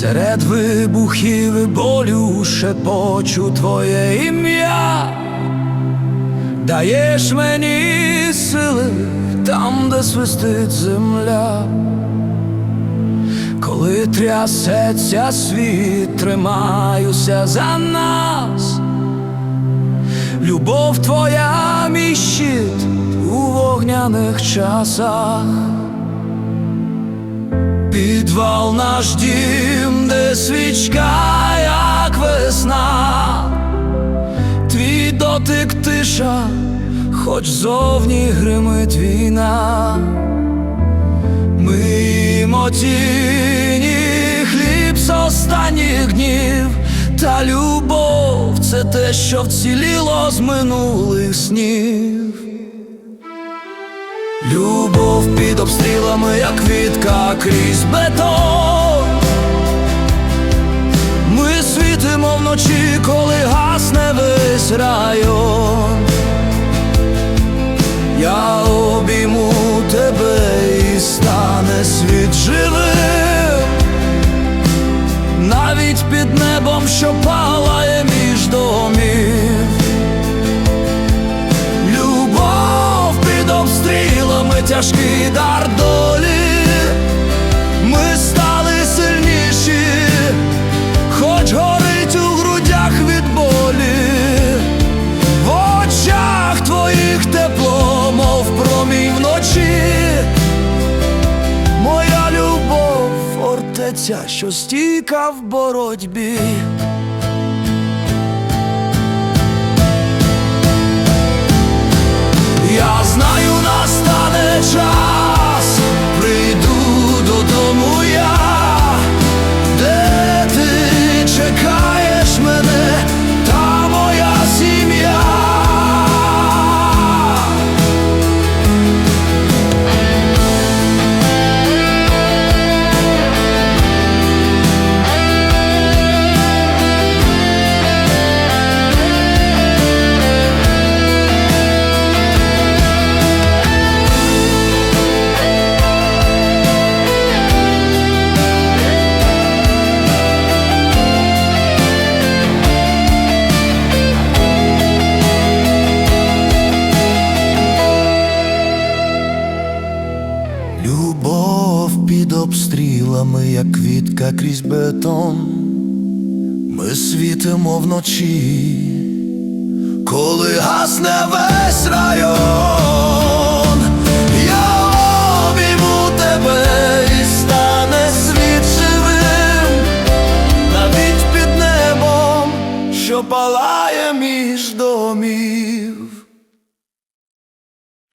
Серед вибухів і болю твоє ім'я, даєш мені сили там, де свистить земля, коли трясеться світ, тримаюся за нас. Любов твоя, мій у вогняних часах. Підвал наш дім, де свічка, як весна, твій дотик тиша, хоч зовні гримить війна. Ми їмо тіні, хліб з останніх днів, та любов це те, що вціліло з минулих снів. Любов під обстрілами, як квітка крізь бетон. Ми світимо вночі, коли гасне весь район. Я обійму тебе і стане світ живим, навіть під небом, що палає тяжкий дар долі. Ми стали сильніші, хоч горить у грудях від болі. В очах твоїх тепло, мов промінь вночі. Моя любов, фортеця, що стійка в боротьбі. Любов під обстрілами, як квітка крізь бетон. Ми світимо вночі, коли гасне весь район. Я обійму тебе стане світ навіть під небом, що палає між домів.